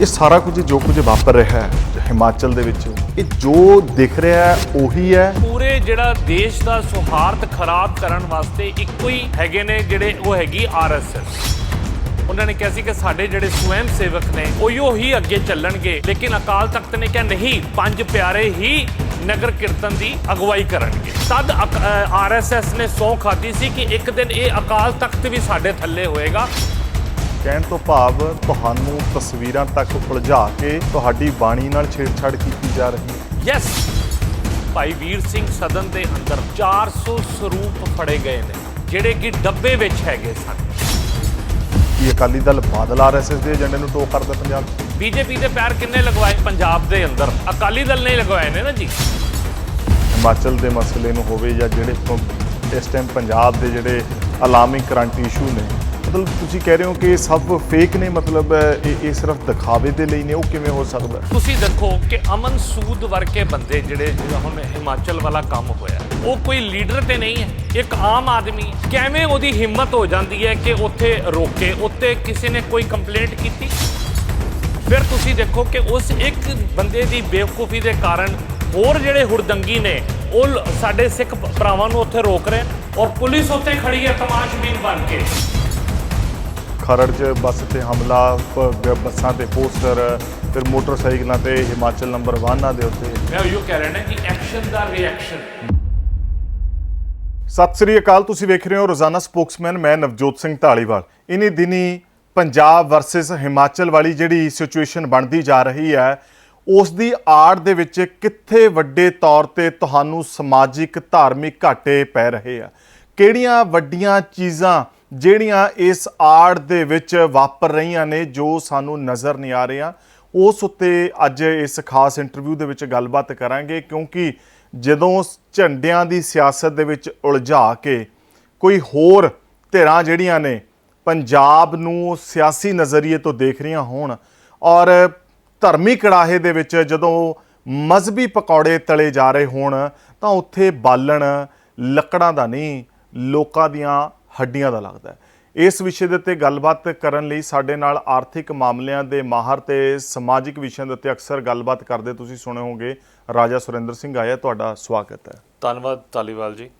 ਇਹ ਸਾਰਾ ਕੁਝ ਜੋ ਕੁਝ ਵਾਪਰ ਰਿਹਾ ਹੈ, ਹਿਮਾਚਲ ਦੇ ਵਿੱਚ। ਇਹ ਜੋ ਦਿਖ ਰਿਹਾ ਹੈ, ਉਹੀ ਹੈ। ਪੂਰੇ ਜਿਹੜਾ ਦੇਸ਼ ਦਾ ਸੁਹਾਰਦ ਖਰਾਬ ਕਰਨ ਵਾਸਤੇ ਇੱਕੋ ਹੀ ਹੈਗੇ ਨੇ ਜਿਹੜੇ ਉਹ ਹੈਗੀ ਆਰਐਸਐਸ ਉਹਨਾਂ ਨੇ ਕਿਹਾ ਸੀ ਕਿ ਸਾਡੇ ਜਿਹੜੇ ਸਵੈਮ ਸੇਵਕ ਨੇ ਉਹੀਓ ਹੀ ਅੱਗੇ ਚੱਲਣਗੇ। ਲੇਕਿਨ ਅਕਾਲ ਤਖਤ ਨੇ ਕਿਹਾ, ਨਹੀਂ, ਪੰਜ ਪਿਆਰੇ ਹੀ ਨਗਰ ਕੀਰਤਨ ਦੀ ਅਗਵਾਈ ਕਰਨਗੇ। ਤਦ ਆਰਐਸਐਸ ਨੇ ਸੌਂ ਖਾਦੀ ਸੀ ਕਿ ਇੱਕ ਦਿਨ ਇਹ ਅਕਾਲ ਤਖਤ ਵੀ ਸਾਡੇ ਥੱਲੇ ਹੋਏਗਾ। ਕਹਿਣ ਤੋਂ ਭਾਵ ਤੁਹਾਨੂੰ ਤਸਵੀਰਾਂ ਤੱਕ ਉਲਝਾ ਕੇ ਤੁਹਾਡੀ ਬਾਣੀ ਨਾਲ ਛੇੜਛਾੜ ਕੀਤੀ ਜਾ ਰਹੀ ਹੈ। ਯੈਸ ਭਾਈ ਵੀਰ ਸਿੰਘ ਸਦਨ ਦੇ ਅੰਦਰ 400 ਸਰੂਪ ਫੜੇ ਗਏ ਨੇ ਜਿਹੜੇ ਕਿ ਡੱਬੇ ਵਿੱਚ ਹੈਗੇ ਸਨ। ਕੀ ਅਕਾਲੀ ਦਲ ਬਾਦਲ ਆਰਐਸਐਸ ਦੇ ਏਜੰਡੇ ਨੂੰ ਟੋਕ ਕਰਦਾ ਪੰਜਾਬ? ਬੀਜੇਪੀ ਦੇ ਪੈਰ ਕਿੰਨੇ ਲਗਵਾਏ ਪੰਜਾਬ ਦੇ ਅੰਦਰ? ਅਕਾਲੀ ਦਲ ਨੇ ਲਗਵਾਏ ਨੇ ਨਾ ਜੀ। ਹਿਮਾਚਲ ਦੇ ਮਸਲੇ ਨੂੰ ਹੋਵੇ ਜਾਂ ਜਿਹੜੇ ਇਸ ਟਾਈਮ ਪੰਜਾਬ ਦੇ ਜਿਹੜੇ ਅਲਾਰਮਿੰਗ ਕਰੰਟ ਇਸ਼ੂ ਨੇ ਮਤਲਬ ਤੁਸੀਂ ਕਹਿ ਰਹੇ ਹੋ ਕਿ ਸਭ ਫੇਕ ਨੇ, ਮਤਲਬ, ਇਹ ਇਹ ਸਿਰਫ ਦਿਖਾਵੇ ਦੇ ਲਈ ਨੇ, ਉਹ ਕਿਵੇਂ ਹੋ ਸਕਦਾ? ਤੁਸੀਂ ਦੇਖੋ ਕਿ ਅਮਨ ਸੂਦ ਵਰਗੇ ਬੰਦੇ ਜਿਹੜੇ ਜਿਹੜਾ ਹੁਣ ਹਿਮਾਚਲ ਵਾਲਾ ਕੰਮ ਹੋਇਆ, ਉਹ ਕੋਈ ਲੀਡਰ ਤੇ ਨਹੀਂ ਹੈ, ਇੱਕ ਆਮ ਆਦਮੀ। ਕਿਵੇਂ ਉਹਦੀ ਹਿੰਮਤ ਹੋ ਜਾਂਦੀ ਹੈ ਕਿ ਉੱਥੇ ਰੋਕੇ, ਉੱਤੇ ਕਿਸੇ ਨੇ ਕੋਈ ਕੰਪਲੇਂਟ ਕੀਤੀ? ਫਿਰ ਤੁਸੀਂ ਦੇਖੋ ਕਿ ਉਸ ਇੱਕ ਬੰਦੇ ਦੀ ਬੇਵਕੂਫੀ ਦੇ ਕਾਰਨ ਹੋਰ ਜਿਹੜੇ ਹੁਰਦੰਗੀ ਨੇ, ਉਹ ਸਾਡੇ ਸਿੱਖ ਭਰਾਵਾਂ ਨੂੰ ਉੱਥੇ ਰੋਕ ਰਹੇ ਔਰ ਪੁਲਿਸ ਉੱਥੇ ਖੜੀ ਹੈ ਤਮਾਸ਼ਬੀਨ ਬਣ ਕੇ। ਖਰੜ 'ਚ ਬੱਸ ਤੇ ਹਮਲਾ ਬ- ਬੱਸਾਂ ਤੇ ਪੋਸਟਰ ਫਿਰ ਮੋਟਰਸਾਈਕਲਾਂ ਤੇ ਹਿਮਾਚਲ ਨੰਬਰ 1 ਦੇ ਉੱਤੇ। ਮੈਂ ਉਹ ਕਹਿ ਰਿਹਾ ਨਾ ਕਿ ਐਕਸ਼ਨ ਦਾ ਰਿਐਕਸ਼ਨ ਸਤਿ ਸ੍ਰੀ ਅਕਾਲ ਤੁਸੀਂ ਵੇਖ ਰਹੇ ਹੋ ਰੋਜ਼ਾਨਾ ਸਪੋਕਸਮੈਨ ਮੈਂ ਨਵਜੋਤ ਸਿੰਘ ਢਾਲੀਵਾਲ। ਇਨੀ ਦਿਨੀ ਪੰਜਾਬ ਵਰਸਸ ਹਿਮਾਚਲ ਵਾਲੀ ਜਿਹੜੀ ਸਿਚੁਏਸ਼ਨ ਬਣਦੀ ਜਾ ਰਹੀ ਹੈ ਉਸ ਦੀ ਆੜ ਦੇ ਵਿੱਚ ਕਿੱਥੇ ਵੱਡੇ ਤੌਰ ਤੇ ਤੁਹਾਨੂੰ ਸਮਾਜਿਕ ਧਾਰਮਿਕ ਘਾਟੇ ਪੈ ਰਹੇ ਆ? ਕਿਹੜੀਆਂ ਵੱਡੀਆਂ ਚੀਜ਼ਾਂ ਜਿਹੜੀਆਂ ਇਸ ਆੜ ਦੇ ਵਿੱਚ ਵਾਪਰ ਰਹੀਆਂ ਨੇ, ਜੋ ਸਾਨੂੰ ਨਜ਼ਰ ਨਹੀਂ ਆ ਰਹੀਆਂ, ਉਸ ਉੱਤੇ ਅੱਜ ਇਸ ਖਾਸ ਇੰਟਰਵਿਊ ਦੇ ਵਿੱਚ ਗੱਲਬਾਤ ਕਰਾਂਗੇ, ਕਿਉਂਕਿ ਜਦੋਂ ਝੰਡਿਆਂ ਦੀ ਸਿਆਸਤ ਦੇ ਵਿੱਚ ਉਲਝਾ ਕੇ ਕੋਈ ਹੋਰ ਧਿਰਾਂ ਜਿਹੜੀਆਂ ਨੇ, ਪੰਜਾਬ ਨੂੰ ਸਿਆਸੀ ਨਜ਼ਰੀਏ ਤੋਂ ਦੇਖ ਰਹੀਆਂ ਹੋਣ ਔਰ ਧਰਮੀ ਕੜਾਹੇ ਦੇ ਵਿੱਚ ਜਦੋਂ ਮਜ਼ਹਬੀ ਪਕੌੜੇ ਤਲੇ ਜਾ ਰਹੇ ਹੋਣ, ਤਾਂ ਉੱਥੇ ਬਾਲਣ, ਲੱਕੜਾਂ ਦਾ ਨਹੀਂ, ਲੋਕਾਂ ਦੀਆਂ ਹੱਡੀਆਂ ਦਾ ਲੱਗਦਾ ਹੈ। ਇਸ ਵਿਸ਼ੇ ਦੇ ਉੱਤੇ ਗੱਲਬਾਤ ਕਰਨ ਲਈ ਸਾਡੇ ਨਾਲ ਆਰਥਿਕ ਮਾਮਲਿਆਂ ਦੇ ਮਾਹਰ ਤੇ ਸਮਾਜਿਕ ਵਿਸ਼ਿਆਂ ਦੇ ਉੱਤੇ ਅਕਸਰ ਗੱਲਬਾਤ ਕਰਦੇ ਤੁਸੀਂ ਸੁਣੇ ਹੋਵੋਗੇ। ਰਾਜਾ ਸੁਰਿੰਦਰ ਸਿੰਘ ਆਇਆ ਤੁਹਾਡਾ ਸਵਾਗਤ ਹੈ। ਧੰਨਵਾਦ ਤਾਲੀਵਾਲ ਜੀ।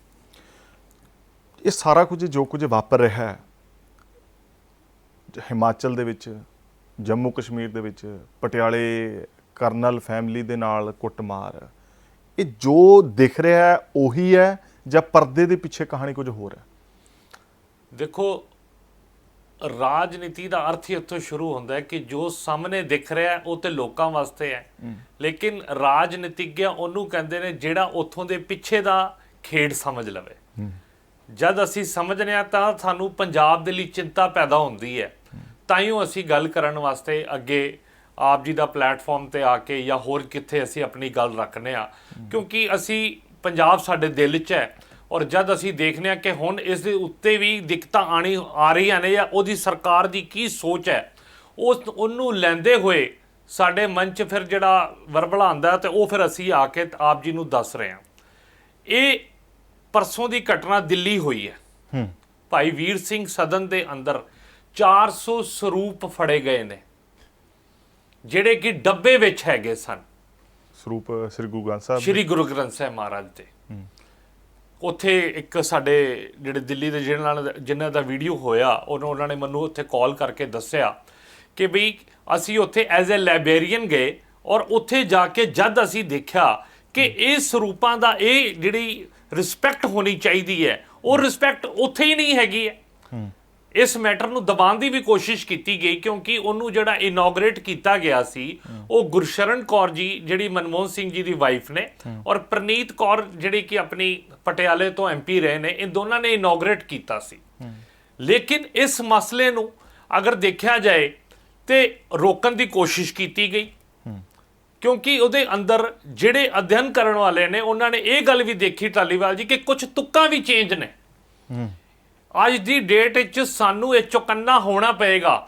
ਇਹ ਸਾਰਾ ਕੁਝ ਜੋ ਕੁਝ ਵਾਪਰ ਰਿਹਾ ਹੈ ਹਿਮਾਚਲ ਦੇ ਵਿੱਚ ਜੰਮੂ ਕਸ਼ਮੀਰ ਦੇ ਵਿੱਚ ਪਟਿਆਲੇ ਕਰਨਲ ਫੈਮਿਲੀ ਦੇ ਨਾਲ ਕੁੱਟਮਾਰ ਇਹ ਜੋ ਦਿਖ ਰਿਹਾ ਹੈ ਉਹੀ ਹੈ ਜਾਂ ਪਰਦੇ ਦੇ ਪਿੱਛੇ ਕਹਾਣੀ ਕੁਝ ਹੋਰ ਹੈ? ਦੇਖੋ ਰਾਜਨੀਤੀ ਦਾ ਅਰਥ ਹੀ ਇੱਥੋਂ ਸ਼ੁਰੂ ਹੁੰਦਾ ਹੈ ਕਿ ਜੋ ਸਾਹਮਣੇ ਦਿਖ ਰਿਹਾ ਹੈ ਉਹ ਤੇ ਲੋਕਾਂ ਵਾਸਤੇ ਹੈ। ਲੇਕਿਨ ਰਾਜਨੀਤਿਗਿਆ ਉਹਨੂੰ ਕਹਿੰਦੇ ਨੇ ਜਿਹੜਾ ਉੱਥੋਂ ਦੇ ਪਿੱਛੇ ਦਾ ਖੇਡ ਸਮਝ ਲਵੇ। ਜਦ ਅਸੀਂ ਸਮਝਦੇ ਹਾਂ ਤਾਂ ਸਾਨੂੰ ਪੰਜਾਬ ਦੇ ਲਈ ਚਿੰਤਾ ਪੈਦਾ ਹੁੰਦੀ ਹੈ। ਤਾਈਓ ਅਸੀਂ ਗੱਲ ਕਰਨ ਵਾਸਤੇ ਅੱਗੇ ਆਪ ਜੀ ਦਾ ਪਲੇਟਫਾਰਮ ਤੇ ਆ ਕੇ ਜਾਂ ਹੋਰ ਕਿੱਥੇ ਅਸੀਂ ਆਪਣੀ ਗੱਲ ਰੱਖਨੇ ਆ ਕਿਉਂਕਿ ਅਸੀਂ ਪੰਜਾਬ ਸਾਡੇ ਦਿਲ 'ਚ ਹੈ। ਔਰ ਜਦ ਅਸੀਂ ਦੇਖਨੇ ਆ ਕਿ ਹੁਣ ਇਸ ਦੇ ਉੱਤੇ ਵੀ ਦਿੱਕਤਾਂ ਆਣੀ ਆ ਰਹੀਆਂ ਨੇ ਜਾਂ ਉਹਦੀ ਸਰਕਾਰ ਦੀ ਕੀ ਸੋਚ ਹੈ ਉਸ ਉਹਨੂੰ ਲੈਂਦੇ ਹੋਏ ਸਾਡੇ ਮਨ 'ਚ ਫਿਰ ਜਿਹੜਾ ਵਰਬਲਾ ਆਉਂਦਾ ਹੈ ਤੇ ਉਹ ਫਿਰ ਅਸੀਂ ਆ ਕੇ ਆਪ ਜੀ ਨੂੰ ਦੱਸ ਰਹੇ ਹਾਂ। ਇਹ ਪਰਸੋਂ ਦੀ ਘਟਨਾ ਦਿੱਲੀ ਹੋਈ ਹੈ। ਹੂੰ। ਭਾਈ ਵੀਰ ਸਿੰਘ ਸਦਨ ਦੇ ਅੰਦਰ 400 ਸਰੂਪ ਫੜੇ ਗਏ ਨੇ ਜਿਹੜੇ ਕਿ ਡੱਬੇ ਵਿੱਚ ਹੈਗੇ ਸਨ। ਸਰੂਪ ਸ੍ਰੀ ਗੁਰੂ ਗ੍ਰੰਥ ਸਾਹਿਬ ਸ਼੍ਰੀ ਗੁਰੂ ਗ੍ਰੰਥ ਸਾਹਿਬ ਮਹਾਰਾਜ ਦੇ। ਉੱਥੇ ਇੱਕ ਸਾਡੇ ਜਿਹੜੇ ਦਿੱਲੀ ਦੇ ਜਿਹਨਾਂ ਨਾਲ ਜਿਨ੍ਹਾਂ ਦਾ ਵੀਡੀਓ ਹੋਇਆ, ਉਹਨਾਂ ਉਹਨਾਂ ਨੇ ਮੈਨੂੰ ਉੱਥੇ ਕਾਲ ਕਰਕੇ ਦੱਸਿਆ ਕਿ ਵੀ ਅਸੀਂ ਉੱਥੇ ਐਜ਼ ਅ ਲਾਇਬ੍ਰੇਰੀਅਨ ਗਏ ਔਰ ਉੱਥੇ ਜਾ ਕੇ ਜਦ ਅਸੀਂ ਦੇਖਿਆ ਕਿ ਇਹ ਸਰੂਪਾਂ ਦਾ ਇਹ ਜਿਹੜੀ ਰਿਸਪੈਕਟ ਹੋਣੀ ਚਾਹੀਦੀ ਹੈ, ਉਹ ਰਿਸਪੈਕਟ ਉੱਥੇ ਹੀ ਨਹੀਂ ਹੈਗੀ ਹੈ। ਇਸ ਮੈਟਰ ਨੂੰ ਦਬਾਉਣ ਦੀ ਵੀ ਕੋਸ਼ਿਸ਼ ਕੀਤੀ ਗਈ ਕਿਉਂਕਿ ਉਹਨੂੰ ਜਿਹੜਾ ਇਨੋਗਰੇਟ ਕੀਤਾ ਗਿਆ ਸੀ, ਉਹ ਗੁਰਸ਼ਰਨ ਕੌਰ ਜੀ, ਜਿਹੜੀ ਮਨਮੋਹਨ ਸਿੰਘ ਜੀ ਦੀ ਵਾਈਫ ਨੇ ਔਰ ਪ੍ਰਨੀਤ ਕੌਰ ਜਿਹੜੀ ਕਿ ਆਪਣੀ ਪਟਿਆਲੇ ਤੋਂ ਐਮਪੀ ਰਹੇ ਨੇ, ਇਹ ਦੋਨਾਂ ਨੇ ਇਨੋਗਰੇਟ ਕੀਤਾ ਸੀ। ਲੇਕਿਨ ਇਸ ਮਸਲੇ ਨੂੰ ਅਗਰ ਦੇਖਿਆ ਜਾਏ ਤੇ ਰੋਕਣ ਦੀ ਕੋਸ਼ਿਸ਼ ਕੀਤੀ ਗਈ। ਕਿਉਂਕਿ ਉਹਦੇ ਅੰਦਰ ਜਿਹੜੇ ਅਧਿਐਨ ਕਰਨ ਵਾਲੇ ਨੇ, ਉਹਨਾਂ ਨੇ ਇਹ ਗੱਲ ਵੀ ਦੇਖੀ ਟਾਲੀਵਾਲ ਜੀ ਕਿ ਕੁਝ ਤੁੱਕਾਂ ਵੀ ਚੇਂਜ ਨੇ। ਅੱਜ ਦੀ ਡੇਟ ਵਿੱਚ ਸਾਨੂੰ ਇਹ ਚੁਕੰਨਾ ਹੋਣਾ ਪਏਗਾ।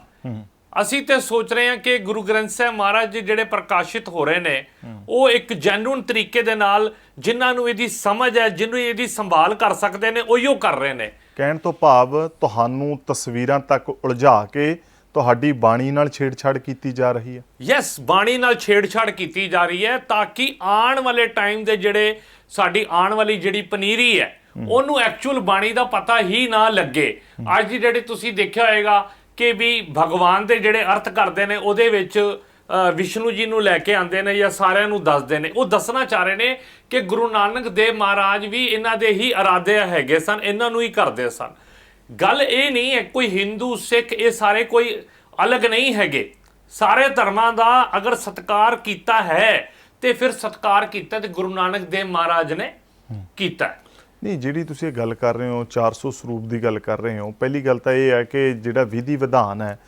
ਅਸੀਂ ਤੇ ਸੋਚ ਰਹੇ ਹਾਂ ਕਿ ਗੁਰੂ ਗ੍ਰੰਥ ਸਾਹਿਬ ਮਹਾਰਾਜ ਜੀ ਜਿਹੜੇ ਪ੍ਰਕਾਸ਼ਿਤ ਹੋ ਰਹੇ ਨੇ ਉਹ ਇੱਕ ਜੈਨੂਨ ਤਰੀਕੇ ਦੇ ਨਾਲ ਜਿਨ੍ਹਾਂ ਨੂੰ ਇਹਦੀ ਸਮਝ ਹੈ ਜਿਹਨੂੰ ਇਹਦੀ ਸੰਭਾਲ ਕਰ ਸਕਦੇ ਨੇ ਉਹੀਓ ਕਰ ਰਹੇ ਨੇ। ਕਹਿਣ ਤੋਂ ਭਾਵ ਤੁਹਾਨੂੰ ਤਸਵੀਰਾਂ ਤੱਕ ਉਲਝਾ ਕੇ ਤੁਹਾਡੀ ਬਾਣੀ ਨਾਲ ਛੇੜਛਾੜ ਕੀਤੀ ਜਾ ਰਹੀ ਹੈ। ਯੈਸ ਬਾਣੀ ਨਾਲ ਛੇੜਛਾੜ ਕੀਤੀ ਜਾ ਰਹੀ ਹੈ ਤਾਂ ਕਿ ਆਉਣ ਵਾਲੇ ਟਾਈਮ ਦੇ ਜਿਹੜੇ ਸਾਡੀ ਆਉਣ ਵਾਲੀ ਜਿਹੜੀ ਪਨੀਰੀ ਹੈ ਉਹਨੂੰ ਐਕਚੁਅਲ ਬਾਣੀ ਦਾ ਪਤਾ ਹੀ ਨਾ ਲੱਗੇ। ਅੱਜ ਦੀ ਜਿਹੜੇ ਤੁਸੀਂ ਦੇਖਿਆ ਹੋਏਗਾ ਕਿ ਵੀ ਭਗਵਾਨ ਦੇ ਜਿਹੜੇ ਅਰਥ ਕਰਦੇ ਨੇ, ਉਹਦੇ ਵਿੱਚ ਵਿਸ਼ਨੂੰ ਜੀ ਨੂੰ ਲੈ ਕੇ ਆਉਂਦੇ ਨੇ ਜਾਂ ਸਾਰਿਆਂ ਨੂੰ ਦੱਸਦੇ ਨੇ। ਉਹ ਦੱਸਣਾ ਚਾਹ ਰਹੇ ਨੇ ਕਿ ਗੁਰੂ ਨਾਨਕ ਦੇਵ ਮਹਾਰਾਜ ਵੀ ਇਹਨਾਂ ਦੇ ਹੀ ਇਰਾਦੇ ਹੈਗੇ ਸਨ, ਇਹਨਾਂ ਨੂੰ ਹੀ ਕਰਦੇ ਸਨ। ਗੱਲ ਇਹ ਨਹੀਂ ਹੈ, ਕੋਈ ਹਿੰਦੂ ਸਿੱਖ ਇਹ ਸਾਰੇ ਕੋਈ ਅਲੱਗ ਨਹੀਂ ਹੈਗੇ। ਸਾਰੇ ਧਰਮਾਂ ਦਾ ਅਗਰ ਸਤਕਾਰ ਕੀਤਾ ਹੈ, ਤੇ ਫਿਰ ਸਤਕਾਰ ਕੀਤਾ ਤੇ ਗੁਰੂ ਨਾਨਕ ਦੇਵ ਮਹਾਰਾਜ ਨੇ ਕੀਤਾ ਨਹੀਂ, ਜਿਹੜੀ ਤੁਸੀਂ ਇਹ ਗੱਲ ਕਰ ਰਹੇ ਹੋ 400 ਸਰੂਪ ਦੀ ਗੱਲ ਕਰ ਰਹੇ ਹੋ, ਪਹਿਲੀ ਗੱਲ ਤਾਂ ਇਹ ਹੈ ਕਿ ਜਿਹੜਾ ਵਿਧੀ ਵਿਧਾਨ ਹੈ,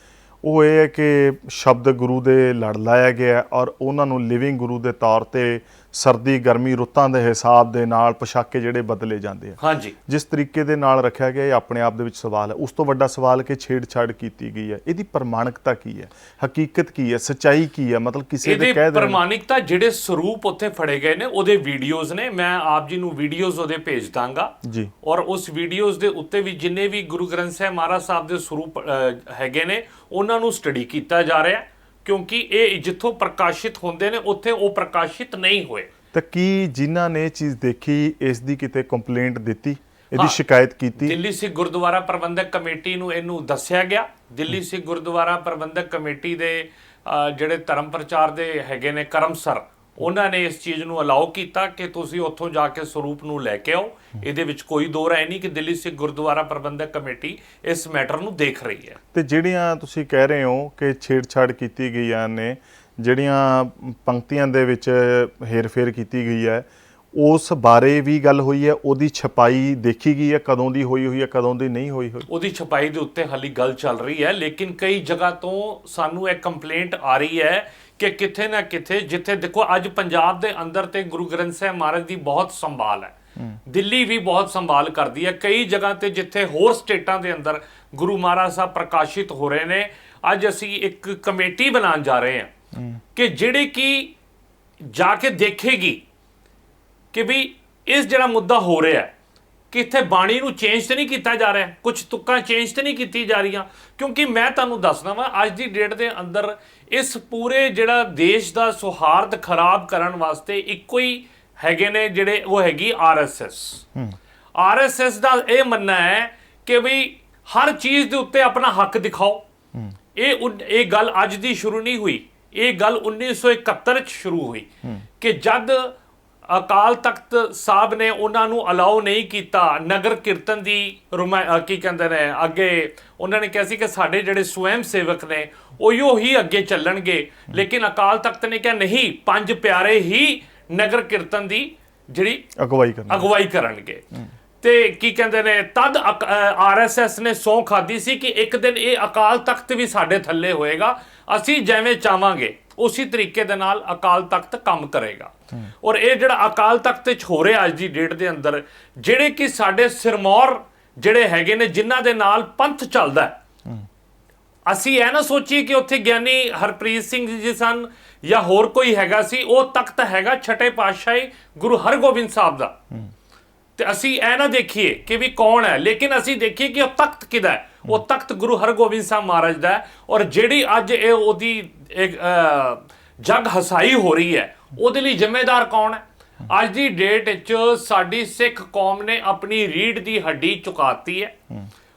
ਉਹ ਇਹ ਹੈ ਕਿ ਸ਼ਬਦ ਗੁਰੂ ਦੇ ਲੜ ਲਾਇਆ ਗਿਆ ਔਰ ਉਹਨਾਂ ਨੂੰ ਲਿਵਿੰਗ ਗੁਰੂ ਦੇ ਤੌਰ ਤੇ ਸਰਦੀ ਗਰਮੀ ਰੁੱਤਾਂ ਦੇ ਹਿਸਾਬ ਦੇ ਨਾਲ ਪੋਸ਼ਾਕੇ ਜਿਹੜੇ ਬਦਲੇ ਜਾਂਦੇ ਆ। ਹਾਂਜੀ। ਜਿਸ ਤਰੀਕੇ ਦੇ ਨਾਲ ਰੱਖਿਆ ਗਿਆ ਇਹ ਆਪਣੇ ਆਪ ਦੇ ਵਿੱਚ ਸਵਾਲ ਹੈ। ਉਸ ਤੋਂ ਵੱਡਾ ਸਵਾਲ ਕਿ ਛੇੜਛਾੜ ਕੀਤੀ ਗਈ ਹੈ। ਇਹਦੀ ਪ੍ਰਮਾਣਿਕਤਾ ਕੀ ਹੈ? ਹਕੀਕਤ ਕੀ ਹੈ? ਸਚਾਈ ਕੀ ਹੈ? ਮਤਲਬ ਕਿਸੇ ਦੇ ਕਹਿ ਦੇਣ ਪ੍ਰਮਾਣਿਕਤਾ ਜਿਹੜੇ ਸਰੂਪ ਉੱਥੇ ਫੜੇ ਗਏ ਨੇ ਉਹਦੇ ਵੀਡੀਓਜ਼ ਨੇ। ਮੈਂ ਆਪ ਜੀ ਨੂੰ ਵੀਡੀਓਜ਼ ਉਹਦੇ ਭੇਜ ਦਾਂਗਾ। ਜੀ। ਔਰ ਉਸ ਵੀਡੀਓਜ਼ ਦੇ ਉੱਤੇ ਵੀ ਜਿੰਨੇ ਵੀ ਗੁਰੂ ਗ੍ਰੰਥ ਸਾਹਿਬ ਮਹਾਰਾਜ ਸਾਹਿਬ ਦੇ ਸਰੂਪ ਹੈਗੇ ਨੇ ਉਹਨਾਂ ਨੂੰ ਸਟੱਡੀ ਕੀਤਾ ਜਾ ਰਿਹਾ। ਹੈ, ਕਿਉਂਕਿ ਇਹ ਜਿੱਥੋਂ ਪ੍ਰਕਾਸ਼ਿਤ ਹੁੰਦੇ ਨੇ ਉੱਥੇ ਉਹ ਪ੍ਰਕਾਸ਼ਿਤ ਨਹੀਂ ਹੋਏ। ਤਾਂ ਕੀ ਜਿਨ੍ਹਾਂ ਨੇ ਚੀਜ਼ ਦੇਖੀ ਇਸ ਦੀ ਕਿਤੇ ਕੰਪਲੇਂਟ ਦਿੱਤੀ? ਇਹਦੀ। ਸ਼ਿਕਾਇਤ ਕੀਤੀ? ਦਿੱਲੀ ਸਿੱਖ ਗੁਰਦੁਆਰਾ ਪ੍ਰਬੰਧਕ ਕਮੇਟੀ ਨੂੰ ਇਹਨੂੰ ਦੱਸਿਆ ਗਿਆ। ਦਿੱਲੀ ਸਿੱਖ ਗੁਰਦੁਆਰਾ ਪ੍ਰਬੰਧਕ ਕਮੇਟੀ ਦੇ ਜਿਹੜੇ ਧਰਮ ਪ੍ਰਚਾਰ ਦੇ ਹੈਗੇ ਨੇ ਕਰਮਸਰ ਉਹਨਾਂ ਨੇ ਇਸ ਚੀਜ਼ ਨੂੰ ਅਲਾਉ ਕੀਤਾ ਕਿ ਤੁਸੀਂ ਉੱਥੋਂ ਜਾ ਕੇ ਸਰੂਪ ਨੂੰ ਲੈ ਕੇ ਆਓ। ਇਹਦੇ ਵਿੱਚ ਕੋਈ ਦੋ ਰਾਏ ਨਹੀਂ ਕਿ ਦਿੱਲੀ ਸਿੱਖ ਗੁਰਦੁਆਰਾ ਪ੍ਰਬੰਧਕ ਕਮੇਟੀ ਇਸ ਮੈਟਰ ਨੂੰ ਦੇਖ ਰਹੀ ਹੈ। ਤੇ ਜਿਹੜੀਆਂ ਤੁਸੀਂ ਕਹਿ ਰਹੇ ਹੋ ਕਿ ਛੇੜਛਾੜ ਕੀਤੀ ਗਈਆਂ ਨੇ ਜਿਹੜੀਆਂ ਪੰਕਤੀਆਂ ਦੇ ਵਿੱਚ ਹੇਰਫੇਰ ਕੀਤੀ ਗਈ ਹੈ ਉਸ ਬਾਰੇ ਵੀ ਗੱਲ ਹੋਈ ਹੈ ਉਹਦੀ ਛਪਾਈ ਦੇਖੀ ਗਈ ਹੈ ਕਦੋਂ ਦੀ ਹੋਈ ਹੋਈ ਹੈ ਕਦੋਂ ਦੀ ਨਹੀਂ ਹੋਈ ਹੋਈ? ਉਹਦੀ ਛਪਾਈ ਦੇ ਉੱਤੇ ਹਾਲੀ ਗੱਲ ਚੱਲ ਰਹੀ ਹੈ ਲੇਕਿਨ ਕਈ ਜਗ੍ਹਾ ਤੋਂ ਸਾਨੂੰ ਇਹ ਕੰਪਲੇਂਟ ਆ ਰਹੀ ਹੈ ਕਿ ਕਿਥੇ ਨਾ ਕਿਥੇ ਜਿੱਥੇ ਦੇਖੋ ਅੱਜ ਪੰਜਾਬ ਦੇ ਅੰਦਰ ਤੇ ਗੁਰੂ ਗ੍ਰੰਥ ਸਾਹਿਬ ਮਹਾਰਾਜ ਦੀ ਬਹੁਤ ਸੰਭਾਲ ਹੈ। ਦਿੱਲੀ ਵੀ ਬਹੁਤ ਸੰਭਾਲ ਕਰਦੀ ਹੈ। ਕਈ ਜਗ੍ਹਾ ਤੇ ਜਿੱਥੇ ਹੋਰ ਸਟੇਟਾਂ ਦੇ ਅੰਦਰ ਗੁਰੂ ਮਹਾਰਾਜ ਸਾਹਿਬ ਪ੍ਰਕਾਸ਼ਿਤ ਹੋ ਰਹੇ ਨੇ ਅੱਜ ਅਸੀਂ ਇੱਕ ਕਮੇਟੀ ਬਣਾਉਣ ਜਾ ਰਹੇ ਹਾਂ। ਕਿ ਜਿਹੜੇ ਕਿ ਜਾ ਕੇ ਦੇਖੇਗੀ ਕਿ ਵੀ ਇਸ ਜਿਹੜਾ ਮੁੱਦਾ ਹੋ ਰਿਹਾ ਹੈ ਕਿ ਇੱਥੇ ਬਾਣੀ ਨੂੰ ਚੇਂਜ ਤੇ ਨਹੀਂ ਕੀਤਾ ਜਾ ਰਿਹਾ। ਕੁਝ ਤੁੱਕਾਂ ਚੇਂਜ ਤੇ ਨਹੀਂ ਕੀਤੀ ਜਾ ਰਹੀਆਂ। ਕਿਉਂਕਿ ਮੈਂ ਤੁਹਾਨੂੰ ਦੱਸਦਾ ਵਾਂ ਅੱਜ ਦੀ ਡੇਟ ਦੇ ਅੰਦਰ ਇਸ ਪੂਰੇ ਜਿਹੜਾ ਦੇਸ਼ ਦਾ ਸੁਹਾਰਦ ਖਰਾਬ ਕਰਨ ਵਾਸਤੇ ਇੱਕੋ ਹੀ ਹੈਗੇ ਨੇ ਜਿਹੜੇ ਉਹ ਹੈਗੀ ਆਰਐਸਐਸ ਆਰਐਸਐਸ ਦਾ ਇਹ ਮੰਨਣਾ ਹੈ ਕਿ ਵੀ ਹਰ ਚੀਜ਼ ਦੇ ਉੱਤੇ ਆਪਣਾ ਹੱਕ ਦਿਖਾਓ। ਇਹ ਇਹ ਗੱਲ ਅੱਜ ਦੀ ਸ਼ੁਰੂ ਨਹੀਂ ਹੋਈ। ਇਹ ਗੱਲ 1971 ਚ ਸ਼ੁਰੂ ਹੋਈ ਕਿ ਜਦ ਅਕਾਲ ਤਖਤ ਸਾਹਿਬ ਨੇ ਉਹਨਾਂ ਨੂੰ ਅਲਾਉ ਨਹੀਂ ਕੀਤਾ। ਨਗਰ ਕੀਰਤਨ ਦੀ ਕੀ ਕਹਿੰਦੇ ਨੇ ਅੱਗੇ ਉਹਨਾਂ ਨੇ ਕਿਹਾ ਸੀ ਕਿ ਸਾਡੇ ਜਿਹੜੇ ਸਵੈਮ ਸੇਵਕ ਨੇ ਉਹੀਓ ਹੀ ਅੱਗੇ ਚੱਲਣਗੇ। ਲੇਕਿਨ ਅਕਾਲ ਤਖਤ ਨੇ ਕਿਹਾ ਨਹੀਂ ਪੰਜ ਪਿਆਰੇ ਹੀ ਨਗਰ ਕੀਰਤਨ ਦੀ ਜਿਹੜੀ ਅਗਵਾਈ ਕਰਨਾ ਅਗਵਾਈ ਕਰਨਗੇ। ਤੇ ਕੀ ਕਹਿੰਦੇ ਨੇ ਤਦ ਆਰਐਸਐਸ ਨੇ ਸੌ ਖਾਦੀ ਸੀ ਕਿ ਇੱਕ ਦਿਨ ਇਹ ਅਕਾਲ ਤਖਤ ਵੀ ਸਾਡੇ ਥੱਲੇ ਹੋਏਗਾ। ਅਸੀਂ ਜਿਵੇਂ ਚਾਹਾਂਗੇ। ਉਸੇ ਤਰੀਕੇ ਦੇ ਨਾਲ ਅਕਾਲ ਤਖਤ ਕੰਮ ਕਰੇਗਾ। ਔਰ ਇਹ ਜਿਹੜਾ ਅਕਾਲ ਤਖਤ ਚ ਹੋ ਰਿਹਾ ਅੱਜ ਦੀ ਡੇਟ ਦੇ ਅੰਦਰ, ਜਿਹੜੇ ਕਿ ਸਾਡੇ ਸਿਰਮੌਰ ਜਿਹੜੇ ਹੈਗੇ ਨੇ, ਜਿਨ੍ਹਾਂ ਦੇ ਨਾਲ ਪੰਥ ਚੱਲਦਾ ਹੈ। ਅਸੀਂ ਇਹ ਨਾ ਸੋਚੀਏ ਕਿ ਉੱਥੇ ਗਿਆਨੀ ਹਰਪ੍ਰੀਤ ਸਿੰਘ ਜੀ ਸਨ ਜਾਂ ਹੋਰ ਕੋਈ ਹੈਗਾ ਸੀ, ਉਹ ਤਖਤ ਹੈਗਾ ਛਠੇ ਪਾਤਸ਼ਾਹੀ ਗੁਰੂ ਹਰਗੋਬਿੰਦ ਸਾਹਿਬ ਦਾ। ਤੇ ਅਸੀਂ ਇਹ ਨਾ ਦੇਖੀਏ ਕਿ ਵੀ ਕੌਣ ਹੈ, ਲੇਕਿਨ ਅਸੀਂ ਦੇਖੀਏ ਕਿ ਉਹ ਤਖਤ ਕਿਹਦਾ ਹੈ। ਉਹ ਤਖਤ ਗੁਰੂ ਹਰਗੋਬਿੰਦ ਸਾਹਿਬ ਮਹਾਰਾਜ ਦਾ ਔਰ ਜਿਹੜੀ ਅੱਜ ਇਹ ਉਹਦੀ ਇੱਕ ਜਗ ਹਸਾਈ ਹੋ ਰਹੀ ਹੈ ਉਹਦੇ ਲਈ ਜ਼ਿੰਮੇਦਾਰ ਕੌਣ ਹੈ? ਅੱਜ ਦੀ ਡੇਟ ਵਿੱਚ ਸਾਡੀ ਸਿੱਖ ਕੌਮ ਨੇ ਆਪਣੀ ਰੀੜ ਦੀ ਹੱਡੀ ਚੁਕਾਤੀ ਹੈ।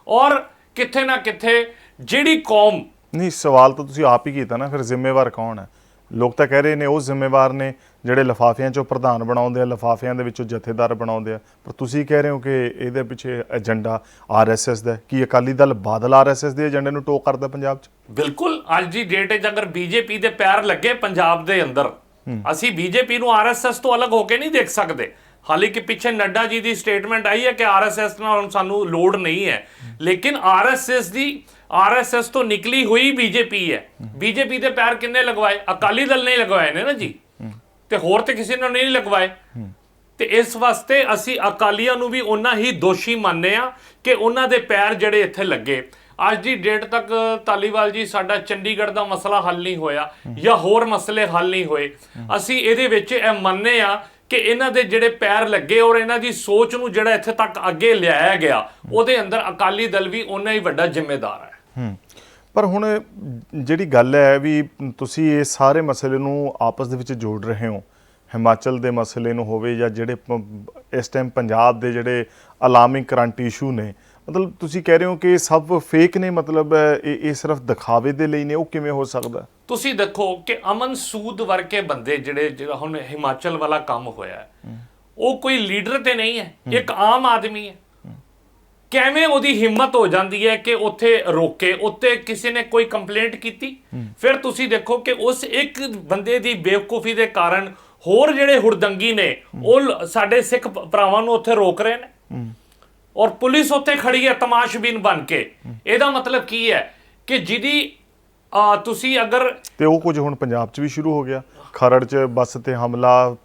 ਔਰ ਕਿਥੇ ਨਾ ਕਿਥੇ ਜਿਹੜੀ ਕੌਮ ਨਹੀਂ ਸਵਾਲ ਤਾਂ ਤੁਸੀਂ ਆਪ ਹੀ ਕੀਤਾ ਨਾ ਫਿਰ ਜ਼ਿੰਮੇਵਾਰ ਕੌਣ ਹੈ? ਲੋਕ ਤਾਂ ਕਹਿ ਰਹੇ ਨੇ ਉਹ ਜ਼ਿੰਮੇਵਾਰ ਨੇ ਜਿਹੜੇ ਲਫਾਫਿਆਂ ਚੋਂ ਪ੍ਰਧਾਨ ਬਣਾਉਂਦੇ ਆ ਲਫਾਫਿਆਂ ਦੇ ਵਿੱਚੋਂ ਜਥੇਦਾਰ ਬਣਾਉਂਦੇ ਆ। ਪਰ ਤੁਸੀਂ ਕਹਿ ਰਹੇ ਹੋ ਕਿ ਇਹਦੇ ਪਿੱਛੇ ਏਜੰਡਾ ਆਰਐਸਐਸ ਦਾ। ਕੀ ਅਕਾਲੀ ਦਲ ਬਾਦਲ ਆਰਐਸਐਸ ਦੇ ਏਜੰਡੇ ਨੂੰ ਟੋਕ ਕਰਦਾ ਪੰਜਾਬ 'ਚ? ਬਿਲਕੁਲ। ਅੱਜ ਦੀ ਡੇਟ ਵਿੱਚ ਅਗਰ ਬੀਜੇਪੀ ਦੇ ਪੈਰ ਲੱਗੇ ਪੰਜਾਬ ਦੇ ਅੰਦਰ ਅਸੀਂ ਬੀਜੇਪੀ ਨੂੰ ਆਰਐਸਐਸ ਤੋਂ ਅਲੱਗ ਹੋ ਕੇ ਨਹੀਂ ਦੇਖ ਸਕਦੇ। ਹਾਲੇ ਕਿ ਪਿੱਛੇ ਨੱਡਾ ਜੀ ਦੀ ਸਟੇਟਮੈਂਟ ਆਈ ਹੈ ਕਿ ਆਰਐਸਐਸ ਨਾਲ ਹੁਣ ਸਾਨੂੰ ਲੋੜ ਨਹੀਂ ਹੈ। ਲੇਕਿਨ ਆਰਐਸਐਸ ਦੀ ਆਰਐਸਐਸ ਤੋਂ ਨਿਕਲੀ ਹੋਈ ਬੀਜੇਪੀ ਹੈ। ਬੀਜੇਪੀ ਦੇ ਪੈਰ ਕਿੰਨੇ ਲਗਵਾਏ? ਅਕਾਲੀ ਦਲ ਨੇ ਲਗਵਾਏ ਨੇ ਨਾ ਜੀ। ਤੇ ਹੋਰ ਤੇ ਕਿਸੇ ਨੇ ਨਹੀਂ ਲਗਵਾਏ। ਤੇ ਇਸ ਵਾਸਤੇ ਅਸੀਂ ਅਕਾਲੀਆਂ ਨੂੰ ਵੀ ਉਹਨਾਂ ਹੀ ਦੋਸ਼ੀ ਮੰਨਦੇ ਆ ਕਿ ਉਹਨਾਂ ਦੇ ਪੈਰ ਜਿਹੜੇ ਇੱਥੇ ਲੱਗੇ। ਅੱਜ ਦੀ ਡੇਟ ਤੱਕ ਤਾਲੀਵਾਲ ਜੀ ਸਾਡਾ ਚੰਡੀਗੜ੍ਹ ਦਾ ਮਸਲਾ ਹੱਲ ਨਹੀਂ ਹੋਇਆ ਜਾਂ ਹੋਰ ਮਸਲੇ ਹੱਲ ਨਹੀਂ ਹੋਏ। ਅਸੀਂ ਇਹਦੇ ਵਿੱਚ ਇਹ ਮੰਨਦੇ ਆ ਕਿ ਇਹਨਾਂ ਦੇ ਜਿਹੜੇ ਪੈਰ ਲੱਗੇ ਔਰ ਇਹਨਾਂ ਦੀ ਸੋਚ ਨੂੰ ਜਿਹੜਾ ਇੱਥੇ ਤੱਕ ਅੱਗੇ ਲਿਆਇਆ ਗਿਆ ਉਹਦੇ ਅੰਦਰ ਅਕਾਲੀ ਦਲ ਵੀ ਉਹਨਾਂ ਹੀ ਵੱਡਾ ਜ਼ਿੰਮੇਦਾਰ ਹੈ। ਹੂੰ। ਪਰ ਹੁਣ ਜਿਹੜੀ ਗੱਲ ਹੈ ਵੀ ਤੁਸੀਂ ਇਹ ਸਾਰੇ ਮਸਲੇ ਨੂੰ ਆਪਸ ਦੇ ਵਿੱਚ ਜੋੜ ਰਹੇ ਹੋ ਹਿਮਾਚਲ ਦੇ ਮਸਲੇ ਨੂੰ ਹੋਵੇ ਜਾਂ ਜਿਹੜੇ ਇਸ ਟਾਈਮ ਪੰਜਾਬ ਦੇ ਜਿਹੜੇ ਅਲਾਰਮਿੰਗ ਕਰੰਟ ਇਸ਼ੂ ਨੇ ਮਤਲਬ ਤੁਸੀਂ ਕਹਿ ਰਹੇ ਹੋ ਕਿ ਇਹ ਸਭ ਫੇਕ ਨੇ ਮਤਲਬ ਇਹ ਇਹ ਸਿਰਫ ਦਿਖਾਵੇ ਦੇ ਲਈ ਨੇ ਉਹ ਕਿਵੇਂ ਹੋ ਸਕਦਾ? ਤੁਸੀਂ ਦੇਖੋ ਕਿ ਅਮਨ ਸੂਦ ਵਰਗੇ ਬੰਦੇ ਜਿਹੜੇ ਜਿਹੜਾ ਹੁਣ ਹਿਮਾਚਲ ਵਾਲਾ ਕੰਮ ਹੋਇਆ ਉਹ ਕੋਈ ਲੀਡਰ ਤੇ ਨਹੀਂ ਹੈ ਇੱਕ ਆਮ ਆਦਮੀ ਹੈ। ਕਿਵੇਂ ਉਹਦੀ ਹਿੰਮਤ ਹੋ ਜਾਂਦੀ ਹੈ ਕਿ ਉੱਥੇ ਰੋਕੇ? ਉੱਤੇ ਕਿਸੇ ਨੇ ਕੋਈ ਕੰਪਲੇਂਟ ਕੀਤੀ? ਫਿਰ ਤੁਸੀਂ ਦੇਖੋ ਕਿ ਉਸ ਇੱਕ ਬੰਦੇ ਦੀ ਬੇਵਕੂਫੀ ਦੇ ਕਾਰਨ ਹੋਰ ਜਿਹੜੇ ਹੁੜਦੰਗੀ ਨੇ ਉਹ ਸਾਡੇ ਸਿੱਖ ਭਰਾਵਾਂ ਨੂੰ ਉੱਥੇ ਰੋਕ ਰਹੇ ਨੇ। ਔਰ ਪੁਲਿਸ ਉੱਥੇ ਖੜੀ ਹੈ ਤਮਾਸ਼ਬੀਨ ਬਣ ਕੇ। ਇਹਦਾ ਮਤਲਬ ਕੀ ਹੈ ਕਿ ਜਿਹਦੀ ਆ, ਤੁਸੀਂ ਅਗਰ ਤੇ ਉਹ ਕੁਝ ਹੁਣ ਪੰਜਾਬ 'ਚ ਵੀ ਸ਼ੁਰੂ ਹੋ ਗਿਆ। ਖਰੜ 'ਚ ਬੱਸ ਤੇ ਹਮਲਾ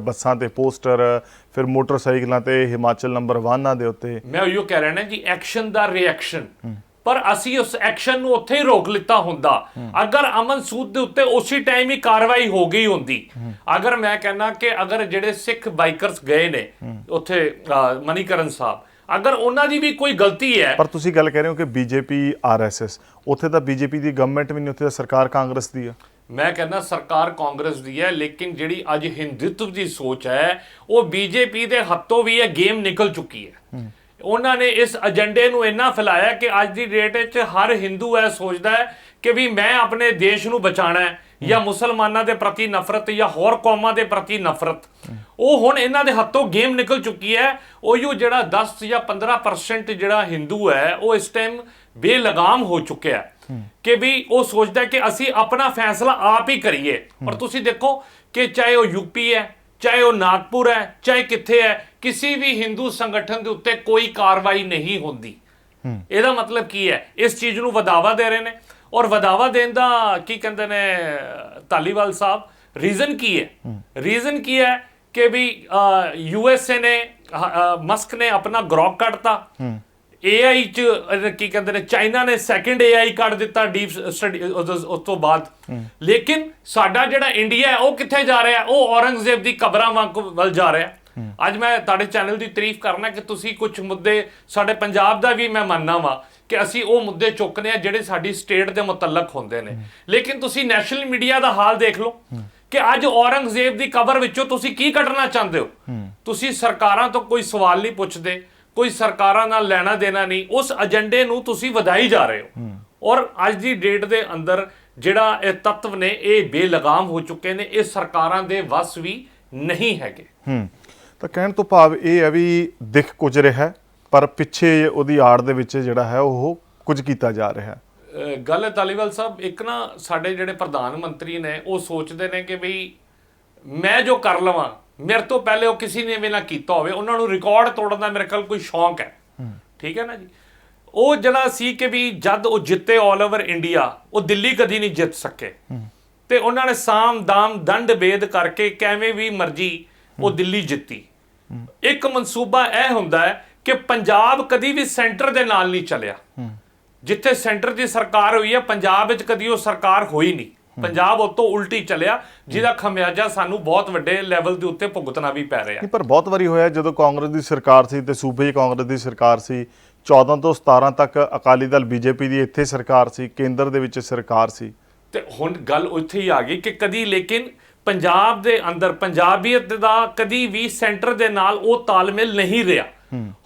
ਬੱਸਾਂ ਤੇ ਪੋਸਟਰ ਫਿਰ ਮੋਟਰਸਾਈਕਲਾਂ ਤੇ ਹਿਮਾਚਲ ਨੰਬਰ 1 ਦੇ ਉੱਤੇ। ਮੈਂ ਉਹੀ ਕਹਿ ਰਿਹਾ ਨਾ ਜੀ ਐਕਸ਼ਨ ਦਾ ਰਿਐਕਸ਼ਨ ਪਰ ਅਸੀਂ ਉਸ ਐਕਸ਼ਨ ਨੂੰ ਉੱਥੇ ਹੀ ਰੋਕ ਲਿੱਤਾ ਹੁੰਦਾ। ਅਗਰ ਅਮਨ ਸੂਦ ਦੇ ਉੱਤੇ ਉਸੇ ਟਾਈਮ ਹੀ ਕਾਰਵਾਈ ਹੋ ਗਈ ਹੁੰਦੀ। ਅਗਰ ਮੈਂ ਕਹਿੰਦਾ ਕਿ ਅਗਰ ਜਿਹੜੇ ਸਿੱਖ ਬਾਈਕਰਸ ਗਏ ਨੇ ਉੱਥੇ ਮਨੀਕਰਨ ਸਾਹਿਬ ਅਗਰ ਉਹਨਾਂ ਦੀ ਵੀ ਕੋਈ ਗਲਤੀ ਹੈ ਪਰ ਤੁਸੀਂ ਗੱਲ ਕਹਿ ਰਹੇ ਹੋ ਕਿ ਬੀਜੇਪੀ ਆਰਐਸਐਸ ਉੱਥੇ ਤਾਂ ਬੀਜੇਪੀ ਦੀ ਗਵਰਨਮੈਂਟ ਵੀ ਨਹੀਂ ਉੱਥੇ ਤਾਂ ਸਰਕਾਰ ਕਾਂਗਰਸ ਦੀ ਆ। ਮੈਂ ਕਹਿੰਦਾ ਸਰਕਾਰ ਕਾਂਗਰਸ ਦੀ ਹੈ ਲੇਕਿਨ ਜਿਹੜੀ ਅੱਜ ਹਿੰਦੂਤਵ ਦੀ ਸੋਚ ਹੈ ਉਹ ਬੀਜੇਪੀ ਦੇ ਹੱਥੋਂ ਵੀ ਇਹ ਗੇਮ ਨਿਕਲ ਚੁੱਕੀ ਹੈ। ਉਹਨਾਂ ਨੇ ਇਸ ਏਜੰਡੇ ਨੂੰ ਇੰਨਾ ਫੈਲਾਇਆ ਕਿ ਅੱਜ ਦੀ ਡੇਟ ਵਿੱਚ ਹਰ ਹਿੰਦੂ ਇਹ ਸੋਚਦਾ ਹੈ ਕਿ ਵੀ ਮੈਂ ਆਪਣੇ ਦੇਸ਼ ਨੂੰ ਬਚਾਣਾ ਹੈ ਜਾਂ ਮੁਸਲਮਾਨਾਂ ਦੇ ਪ੍ਰਤੀ ਨਫ਼ਰਤ ਜਾਂ ਹੋਰ ਕੌਮਾਂ ਦੇ ਪ੍ਰਤੀ ਨਫ਼ਰਤ। ਉਹ ਹੁਣ ਇਹਨਾਂ ਦੇ ਹੱਥੋਂ ਗੇਮ ਨਿਕਲ ਚੁੱਕੀ ਹੈ। ਉਹ ਜਿਹੜਾ 10 ਜਾਂ 15% ਜਿਹੜਾ ਹਿੰਦੂ ਹੈ ਉਹ ਇਸ ਟਾਈਮ ਬੇਲਗਾਮ ਹੋ ਚੁੱਕਿਆ ਹੈ ਕਿ ਵੀ ਉਹ ਸੋਚਦਾ ਕਿ ਅਸੀਂ ਆਪਣਾ ਫੈਸਲਾ ਆਪ ਹੀ ਕਰੀਏ। ਔਰ ਤੁਸੀਂ ਦੇਖੋ ਕਿ ਚਾਹੇ ਉਹ ਯੂਪੀ ਹੈ ਚਾਹੇ ਉਹ ਨਾਗਪੁਰ ਹੈ ਚਾਹੇ ਕਿੱਥੇ ਹੈ ਕਿਸੇ ਵੀ ਹਿੰਦੂ ਸੰਗਠਨ ਦੇ ਉੱਤੇ ਕੋਈ ਕਾਰਵਾਈ ਨਹੀਂ ਹੁੰਦੀ। ਇਹਦਾ ਮਤਲਬ ਕੀ ਹੈ? ਇਸ ਚੀਜ਼ ਨੂੰ ਵਧਾਵਾ ਦੇ ਰਹੇ ਨੇ। ਔਰ ਵਧਾਵਾ ਦੇਣ ਦਾ ਕੀ ਕਹਿੰਦੇ ਨੇ ਧਾਲੀਵਾਲ ਸਾਹਿਬ ਰੀਜ਼ਨ ਕੀ ਹੈ? ਰੀਜ਼ਨ ਕੀ ਹੈ ਕਿ ਵੀ ਯੂਐਸਏ ਨੇ ਅਹ, ਅਹ, ਮਸਕ ਨੇ ਆਪਣਾ ਗਰੋਕ ਕੱਢਤਾ। AI ਚ ਕੀ ਕਹਿੰਦੇ ਨੇ ਚਾਈਨਾ ਨੇ ਸੈਕੰਡ AI ਕੱਢ ਦਿੱਤਾ ਡੀਪ ਸਟੱਡੀ ਉਸ ਤੋਂ ਬਾਅਦ। ਲੇਕਿਨ ਸਾਡਾ ਜਿਹੜਾ ਇੰਡੀਆ ਹੈ ਉਹ ਕਿੱਥੇ ਜਾ ਰਿਹਾ? ਉਹ ਔਰੰਗਜ਼ੇਬ ਦੀ ਕਬਰਾਂ ਵਾਂਗ ਵੱਲ ਜਾ ਰਿਹਾ। ਅੱਜ ਮੈਂ ਤੁਹਾਡੇ ਚੈਨਲ ਦੀ ਤਾਰੀਫ ਕਰਨਾ ਕਿ ਤੁਸੀਂ ਕੁਝ ਮੁੱਦੇ ਸਾਡੇ ਪੰਜਾਬ ਦਾ ਵੀ ਮੈਂ ਮੰਨਣਾ ਵਾਂ ਕਿ ਅਸੀਂ ਉਹ ਮੁੱਦੇ ਚੁੱਕਨੇ ਆ ਜਿਹੜੇ ਸਾਡੀ ਸਟੇਟ ਦੇ ਮੁਤਲਕ ਹੁੰਦੇ ਨੇ। ਲੇਕਿਨ ਤੁਸੀਂ ਨੈਸ਼ਨਲ ਮੀਡੀਆ ਦਾ ਹਾਲ ਦੇਖ ਲਓ ਕਿ ਅੱਜ ਔਰੰਗਜ਼ੇਬ ਦੀ ਕਬਰ ਵਿੱਚੋਂ ਤੁਸੀਂ ਕੀ ਕੱਢਣਾ ਚਾਹੁੰਦੇ ਹੋ। ਤੁਸੀਂ ਸਰਕਾਰਾਂ ਤੋਂ ਕੋਈ ਸਵਾਲ ਨਹੀਂ ਪੁੱਛਦੇ। ਕੋਈ ਸਰਕਾਰਾਂ ਨਾਲ ਲੈਣਾ ਦੇਣਾ ਨਹੀਂ ਉਸ ਏਜੰਡੇ ਨੂੰ ਤੁਸੀਂ ਵਧਾਈ ਜਾ ਰਹੇ ਹੋ। ਔਰ ਅੱਜ ਦੀ ਡੇਟ ਦੇ ਅੰਦਰ ਜਿਹੜਾ ਇਹ ਤੱਤਵ ਨੇ ਇਹ ਬੇਲਗਾਮ ਹੋ ਚੁੱਕੇ ਨੇ ਇਹ ਸਰਕਾਰਾਂ ਦੇ ਵੱਸ ਵੀ ਨਹੀਂ ਹੈਗੇ। ਹੂੰ। ਤਾਂ ਕਹਿਣ ਤੋਂ ਭਾਵ ਇਹ ਹੈ ਵੀ ਦਿਖ ਕੁਝ ਰਿਹਾ ਪਰ ਪਿੱਛੇ ਉਹਦੀ ਆੜ ਦੇ ਵਿੱਚ ਜਿਹੜਾ ਹੈ ਉਹ ਕੁਝ ਕੀਤਾ ਜਾ ਰਿਹਾ। ਹੈ ਗੱਲ ਤਾਲੀਵਾਲ ਸਾਹਿਬ ਇੱਕ ਨਾ ਸਾਡੇ ਜਿਹੜੇ ਪ੍ਰਧਾਨ ਮੰਤਰੀ ਨੇ ਉਹ ਸੋਚਦੇ ਨੇ ਕਿ ਬਈ ਮੈਂ ਜੋ ਕਰ ਲਵਾਂ ਮੇਰੇ ਤੋਂ ਪਹਿਲੇ ਉਹ ਕਿਸੇ ਨੇ ਵੀ ਨਾ ਕੀਤਾ ਹੋਵੇ ਉਹਨਾਂ ਨੂੰ ਰਿਕਾਰਡ ਤੋੜਨ ਦਾ ਮੇਰੇ ਕੋਲ ਕੋਈ ਸ਼ੌਂਕ ਹੈ। ਠੀਕ ਹੈ ਨਾ ਜੀ? ਉਹ ਜਿਹੜਾ ਸੀ ਕਿ ਵੀ ਜਦ ਉਹ ਜਿੱਤੇ 올 ਓਵਰ ਇੰਡੀਆ ਉਹ ਦਿੱਲੀ ਕਦੀ ਨਹੀਂ ਜਿੱਤ ਸਕੇ। ਤੇ ਉਹਨਾਂ ਨੇ ਸਾਮ ਦਾਮ ਦੰਡ ਭੇਦ ਕਰਕੇ ਕਿਵੇਂ ਵੀ ਮਰਜ਼ੀ ਉਹ ਦਿੱਲੀ ਜਿੱਤੀ। ਇੱਕ ਮਨਸੂਬਾ ਇਹ ਹੁੰਦਾ ਹੈ ਕਿ ਪੰਜਾਬ ਕਦੀ ਵੀ ਸੈਂਟਰ ਦੇ ਨਾਲ ਨਹੀਂ ਚੱਲਿਆ। ਜਿੱਥੇ ਸੈਂਟਰ ਦੀ ਸਰਕਾਰ ਹੋਈ ਹੈ ਪੰਜਾਬ ਵਿੱਚ ਕਦੀ ਉਹ ਸਰਕਾਰ ਹੋਈ ਨਹੀਂ। ਪੰਜਾਬ ਉਤੋਂ ਉਲਟੀ ਚੱਲਿਆ ਜਿਹਦਾ ਖਮਿਆਜਾ ਸਾਨੂੰ ਬਹੁਤ ਵੱਡੇ ਲੈਵਲ ਦੇ ਉੱਤੇ ਭੁਗਤਣਾ ਵੀ ਪੈ ਰਿਹਾ। ਪਰ ਬਹੁਤ ਵਾਰੀ ਹੋਇਆ ਜਦੋਂ ਕਾਂਗਰਸ ਦੀ ਸਰਕਾਰ ਸੀ ਤੇ ਸੂਬੇ 'ਚ ਕਾਂਗਰਸ ਦੀ ਸਰਕਾਰ ਸੀ 14 ਤੋਂ 17 ਤੱਕ ਅਕਾਲੀ ਦਲ ਬੀਜੇਪੀ ਦੀ ਇੱਥੇ ਸਰਕਾਰ ਸੀ ਕੇਂਦਰ ਦੇ ਵਿੱਚ ਸਰਕਾਰ ਸੀ। ਤੇ ਹੁਣ ਗੱਲ ਉੱਥੇ ਹੀ ਆ ਗਈ ਕਿ ਕਦੀ ਲੇਕਿਨ ਪੰਜਾਬ ਦੇ ਅੰਦਰ ਪੰਜਾਬੀਅਤ ਦਾ ਕਦੀ ਵੀ ਸੈਂਟਰ ਦੇ ਨਾਲ ਉਹ ਤਾਲਮੇਲ ਨਹੀਂ ਰਿਹਾ।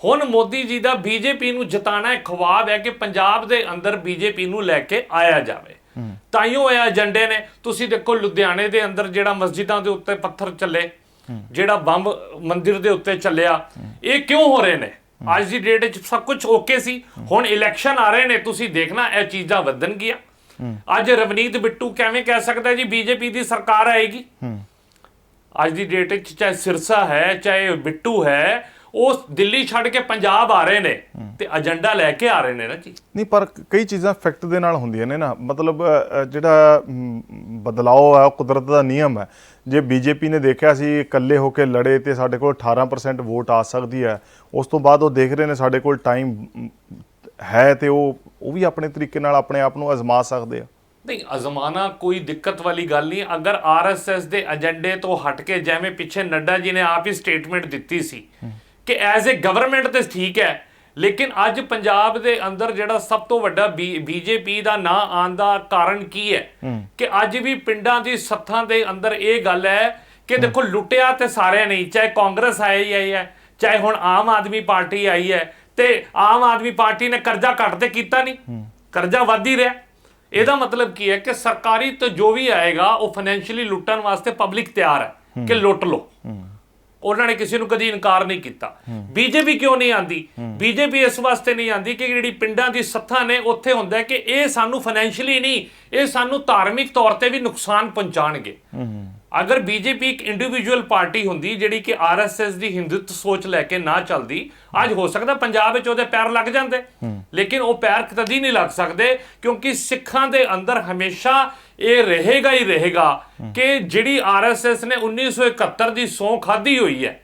ਹੁਣ ਮੋਦੀ ਜੀ ਦਾ ਬੀਜੇਪੀ ਨੂੰ ਜਿਤਾਣਾ ਇੱਕ ਖਵਾਬ ਹੈ ਕਿ ਪੰਜਾਬ ਦੇ ਅੰਦਰ ਬੀਜੇਪੀ ਨੂੰ ਲੈ ਕੇ ਆਇਆ ਜਾਵੇ। ਤਾਈਓ ਇਹ ਏਜੰਡੇ ਨੇ। ਤੁਸੀਂ ਦੇਖੋ ਲੁਧਿਆਣੇ ਦੇ ਅੰਦਰ ਜਿਹੜਾ ਮਸਜਿਦਾਂ ਦੇ ਉੱਤੇ ਪੱਥਰ ਚੱਲੇ ਜਿਹੜਾ ਬੰਬ ਮੰਦਿਰ ਦੇ ਉੱਤੇ ਚੱਲਿਆ ਇਹ ਕਿਉਂ ਹੋ ਰਹੇ ਨੇ? ਅੱਜ ਦੀ ਡੇਟ ਵਿੱਚ ਸਭ ਕੁਝ ਓਕੇ ਸੀ। ਹੁਣ ਇਲੈਕਸ਼ਨ ਆ ਰਹੇ ਨੇ ਤੁਸੀਂ ਦੇਖਣਾ ਇਹ ਚੀਜ਼ਾਂ ਵਧਣਗੀਆਂ ਅੱਜ ਰਵਨੀਤ ਬਿੱਟੂ ਕਿਵੇਂ ਕਹਿ ਸਕਦਾ ਜੀ ਬੀਜੇਪੀ ਦੀ ਸਰਕਾਰ ਆਏਗੀ? ਅੱਜ ਦੀ ਡੇਟ ਵਿੱਚ ਚਾਹੇ ਸਿਰਸਾ ਹੈ ਚਾਹੇ ਬਿੱਟੂ ਹੈ ਉਹ ਦਿੱਲੀ ਛੱਡ ਕੇ ਪੰਜਾਬ ਆ ਰਹੇ ਨੇ ਤੇ ਏਜੰਡਾ ਲੈ ਕੇ ਆ ਰਹੇ ਨੇ ਨਾ ਜੀ। ਨਹੀਂ ਪਰ ਕਈ ਚੀਜ਼ਾਂ ਫੈਕਟ ਦੇ ਨਾਲ ਹੁੰਦੀਆਂ ਨੇ ਨਾ। ਮਤਲਬ ਜਿਹੜਾ ਬਦਲਾਅ ਹੈ ਉਹ ਕੁਦਰਤ ਦਾ ਨਿਯਮ ਹੈ। ਜੇ ਬੀਜੇਪੀ ਨੇ ਦੇਖਿਆ ਸੀ ਇਕੱਲੇ ਹੋ ਕੇ ਲੜੇ ਤੇ ਸਾਡੇ ਕੋਲ 18% ਵੋਟ ਆ ਸਕਦੀ ਹੈ ਉਸ ਤੋਂ ਬਾਅਦ ਉਹ ਦੇਖ ਰਹੇ ਨੇ ਸਾਡੇ ਕੋਲ ਟਾਈਮ ਹੈ ਤੇ ਉਹ ਉਹ ਵੀ ਆਪਣੇ ਤਰੀਕੇ ਨਾਲ ਆਪਣੇ ਆਪ ਨੂੰ ਅਜ਼ਮਾ ਸਕਦੇ ਆ। ਨਹੀਂ ਅਜ਼ਮਾਨਾ ਕੋਈ ਦਿੱਕਤ ਵਾਲੀ ਗੱਲ ਨਹੀਂ। ਅਗਰ ਆਰਐਸਐਸ ਦੇ ਏਜੰਡੇ ਤੋਂ ਹਟ ਕੇ ਜਿਵੇਂ ਪਿੱਛੇ ਨੱਡਾ ਜੀ ਨੇ ਆਪ ਹੀ ਸਟੇਟਮੈਂਟ ਦਿੱਤੀ ਸੀ ਕਿ ਐਜ਼ ਅ ਗਵਰਨਮੈਂਟ ਤੇ ਠੀਕ ਹੈ ਲੇਕਿਨ ਅੱਜ ਪੰਜਾਬ ਦੇ ਅੰਦਰ ਜਿਹੜਾ ਸਭ ਤੋਂ ਵੱਡਾ ਬੀਜੇਪੀ ਦਾ ਨਾਂ ਆਉਣ ਦਾ ਕਾਰਨ ਕੀ ਹੈ? ਕਿ ਅੱਜ ਵੀ ਪਿੰਡਾਂ ਦੀ ਸੱਥਾਂ ਦੇ ਅੰਦਰ ਇਹ ਗੱਲ ਹੈ ਕਿ ਦੇਖੋ ਲੁੱਟਿਆ ਤੇ ਸਾਰਿਆਂ ਨੇ ਹੀ, ਚਾਹੇ ਕਾਂਗਰਸ ਆਈ ਆਈ ਹੈ ਚਾਹੇ ਹੁਣ ਆਮ ਆਦਮੀ ਪਾਰਟੀ ਆਈ ਹੈ ਤੇ ਆਮ ਆਦਮੀ ਪਾਰਟੀ ਨੇ ਕਰਜ਼ਾ ਘੱਟ ਤੇ ਕੀਤਾ ਨਹੀਂ। ਕਰਜ਼ਾ ਵੱਧ ਹੀ ਰਿਹਾ। ਇਹਦਾ ਮਤਲਬ ਕੀ ਹੈ ਕਿ ਸਰਕਾਰੀ ਤੋਂ ਜੋ ਵੀ ਆਏਗਾ ਉਹ ਫਾਈਨੈਂਸ਼ੀਅਲੀ ਲੁੱਟਣ ਵਾਸਤੇ ਪਬਲਿਕ ਤਿਆਰ ਹੈ ਕਿ ਲੁੱਟ ਲਓ। ਉਹਨਾਂ ਨੇ ਕਿਸੇ ਨੂੰ ਕਦੀ ਇਨਕਾਰ ਨਹੀਂ ਕੀਤਾ। ਬੀਜੇਪੀ ਕਿਉਂ ਨਹੀਂ ਆਂਦੀ? ਬੀਜੇਪੀ ਇਸ ਵਾਸਤੇ ਨਹੀਂ ਆਂਦੀ ਕਿ ਜਿਹੜੀ ਪਿੰਡਾਂ ਦੀ ਸੱਥਾਂ ਨੇ ਉੱਥੇ ਹੁੰਦਾ ਕਿ ਇਹ ਸਾਨੂੰ ਫਾਈਨੈਂਸ਼ੀਅਲੀ ਨਹੀਂ ਇਹ ਸਾਨੂੰ ਧਾਰਮਿਕ ਤੌਰ ਤੇ ਵੀ ਨੁਕਸਾਨ ਪਹੁੰਚਾਣਗੇ। ਅਗਰ ਬੀਜੇਪੀ ਇੱਕ ਇੰਡੀਵਿਜੂਅਲ ਪਾਰਟੀ ਹੁੰਦੀ ਜਿਹੜੀ ਕਿ ਆਰਐਸਐਸ ਦੀ ਹਿੰਦੂਤਵ ਸੋਚ ਲੈ ਕੇ ਨਾ ਚੱਲਦੀ ਅੱਜ ਹੋ ਸਕਦਾ ਪੰਜਾਬ ਵਿੱਚ ਉਹਦੇ ਪੈਰ ਲੱਗ ਜਾਂਦੇ। ਲੇਕਿਨ ਉਹ ਪੈਰ ਕਦੀ ਨਹੀਂ ਲੱਗ ਸਕਦੇ ਕਿਉਂਕਿ ਸਿੱਖਾਂ ਦੇ ਅੰਦਰ ਹਮੇਸ਼ਾ ਇਹ ਰਹੇਗਾ ਹੀ ਰਹੇਗਾ ਕਿ ਜਿਹੜੀ ਆਰਐਸਐਸ ਨੇ 1971 ਦੀ ਸੌਂ ਖਾਧੀ ਹੋਈ ਹੈ।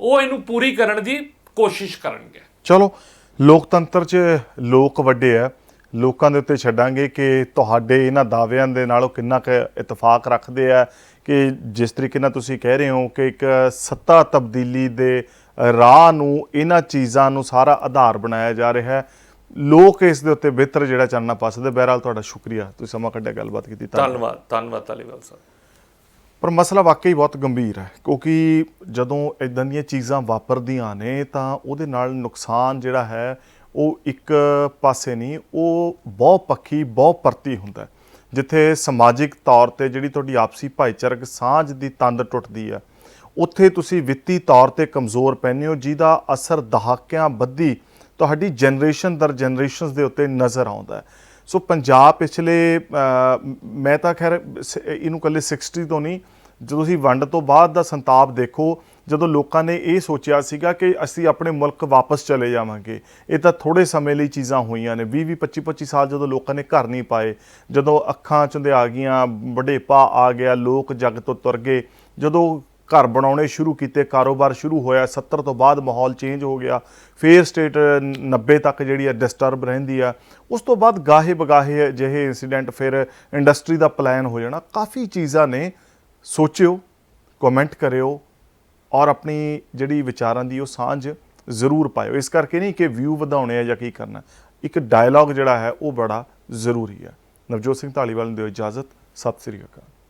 ਉਹ ਇਹਨੂੰ ਪੂਰੀ ਕਰਨ ਦੀ ਕੋਸ਼ਿਸ਼ ਕਰਨਗੇ। ਚਲੋ ਲੋਕਤੰਤਰ 'ਚ ਲੋਕ ਵੱਡੇ ਆ। ਲੋਕਾਂ ਦੇ ਉੱਤੇ ਛੱਡਾਂਗੇ ਕਿ ਤੁਹਾਡੇ ਇਹਨਾਂ ਦਾਅਵਿਆਂ ਦੇ ਨਾਲ ਉਹ ਕਿੰਨਾ ਕੁ ਇਤਫਾਕ ਰੱਖਦੇ ਆ ਕਿ ਜਿਸ ਤਰੀਕੇ ਨਾਲ ਤੁਸੀਂ ਕਹਿ ਰਹੇ ਹੋ ਕਿ ਇੱਕ ਸੱਤਾ ਤਬਦੀਲੀ ਦੇ ਰਾਹ ਨੂੰ ਇਹਨਾਂ ਚੀਜ਼ਾਂ ਨੂੰ ਸਾਰਾ ਆਧਾਰ ਬਣਾਇਆ ਜਾ ਰਿਹਾ ਹੈ। ਲੋਕ ਇਸ ਦੇ ਉੱਤੇ ਬਿਹਤਰ ਜਿਹੜਾ ਚਾਨਣਾ ਪਾ ਸਕਦੇ। ਬਹਿਰਹਾਲ ਤੁਹਾਡਾ ਸ਼ੁਕਰੀਆ ਤੁਸੀਂ ਸਮਾਂ ਕੱਢਿਆ ਗੱਲਬਾਤ ਕੀਤੀ ਧੰਨਵਾਦ ਧੰਨਵਾਦ ਤਾਲੀਵਾਲ ਸਾਹਿਬ। ਪਰ ਮਸਲਾ ਵਾਕਈ ਬਹੁਤ ਗੰਭੀਰ ਹੈ ਕਿਉਂਕਿ ਜਦੋਂ ਇਦਾਂ ਦੀਆਂ ਚੀਜ਼ਾਂ ਵਾਪਰਦੀਆਂ ਨੇ ਤਾਂ ਉਹਦੇ ਨਾਲ ਨੁਕਸਾਨ ਜਿਹੜਾ ਹੈ ਉਹ ਇੱਕ ਪਾਸੇ ਨਹੀਂ ਉਹ ਬਹੁ ਪੱਖੀ ਬਹੁ ਪਰਤੀ ਹੁੰਦਾ ਹੈ। ਜਿੱਥੇ ਸਮਾਜਿਕ ਤੌਰ ਤੇ ਜਿਹੜੀ ਤੁਹਾਡੀ ਆਪਸੀ ਭਾਈਚਾਰਕ ਸਾਂਝ ਦੀ ਤੰਦ ਟੁੱਟਦੀ ਹੈ ਉੱਥੇ ਤੁਸੀਂ ਵਿੱਤੀ ਤੌਰ ਤੇ ਕਮਜ਼ੋਰ ਪੈਂਦੇ ਹੋ ਜਿਹਦਾ ਅਸਰ ਦਹਾਕਿਆਂ ਬੱਧੀ ਤੁਹਾਡੀ ਜਨਰੇਸ਼ਨ ਦਰ ਜਨਰੇਸ਼ਨਸ ਦੇ ਉੱਤੇ ਨਜ਼ਰ ਆਉਂਦਾ ਸੋ ਪੰਜਾਬ ਪਿਛਲੇ ਮੈਂ ਤਾਂ ਖੈਰ, ਸ- ਇਹਨੂੰ ਕੱਲੇ 60 ਤੋਂ ਨਹੀਂ, ਜਦੋਂ ਤੁਸੀਂ ਵੰਡ ਤੋਂ ਬਾਅਦ ਦਾ ਸੰਤਾਪ ਦੇਖੋ, ਜਦੋਂ ਲੋਕਾਂ ਨੇ ਇਹ ਸੋਚਿਆ ਸੀਗਾ ਕਿ ਅਸੀਂ ਆਪਣੇ ਮੁਲਕ ਵਾਪਸ ਚਲੇ ਜਾਵਾਂਗੇ, ਇਹ ਤਾਂ ਥੋੜੇ ਸਮੇਂ ਲਈ ਚੀਜ਼ਾਂ ਹੋਈਆਂ ਨੇ। 20 20 25 25 ਸਾਲ ਜਦੋਂ ਲੋਕਾਂ ਨੇ ਘਰ ਨਹੀਂ ਪਾਏ, ਜਦੋਂ ਅੱਖਾਂ ਚੁੰਦੇ ਆ ਗਈਆਂ, ਵਡੇਪਾ ਆ ਗਿਆ, ਲੋਕ ਜੱਗ ਤੋਂ ਤੁਰ ਗਏ, ਜਦੋਂ ਘਰ ਬਣਾਉਣੇ ਸ਼ੁਰੂ ਕੀਤੇ, ਕਾਰੋਬਾਰ ਸ਼ੁਰੂ ਹੋਇਆ 70 ਤੋਂ ਬਾਅਦ ਮਾਹੌਲ ਚੇਂਜ ਹੋ ਗਿਆ। ਫੇਰ ਸਟੇਟ 90 ਤੱਕ ਜਿਹੜੀ ਹੈ ਡਿਸਟਰਬ ਰਹਿੰਦੀ ਆ। ਉਸ ਤੋਂ ਬਾਅਦ ਗਾਹੇ ਬਗਾਹੇ ਜਿਹੇ ਇਨਸੀਡੈਂਟ ਫਿਰ ਇੰਡਸਟਰੀ ਦਾ ਪਲਾਨ ਹੋ ਜਾਣਾ। ਕਾਫੀ ਚੀਜ਼ਾਂ ਨੇ, ਸੋਚਿਓ ਕਮੈਂਟ ਕਰਿਓ ਔਰ ਆਪਣੀ ਜਿਹੜੀ ਵਿਚਾਰਾਂ ਦੀ ਉਹ ਸਾਂਝ ਜ਼ਰੂਰ ਪਾਇਓ। ਇਸ ਕਰਕੇ ਨਹੀਂ ਕਿ ਵਿਊ ਵਧਾਉਣੇ ਆ ਜਾਂ ਕੀ ਕਰਨਾ। ਇੱਕ ਡਾਇਲੌਗ ਜਿਹੜਾ ਹੈ ਉਹ ਬੜਾ ਜ਼ਰੂਰੀ ਹੈ ਨਵਜੋਤ ਸਿੰਘ ਢਾਲੀਵਾਲ ਨੂੰ ਦਿਓ ਇਜਾਜ਼ਤ। ਸਤਿ ਸ੍ਰੀ ਅਕਾਲ।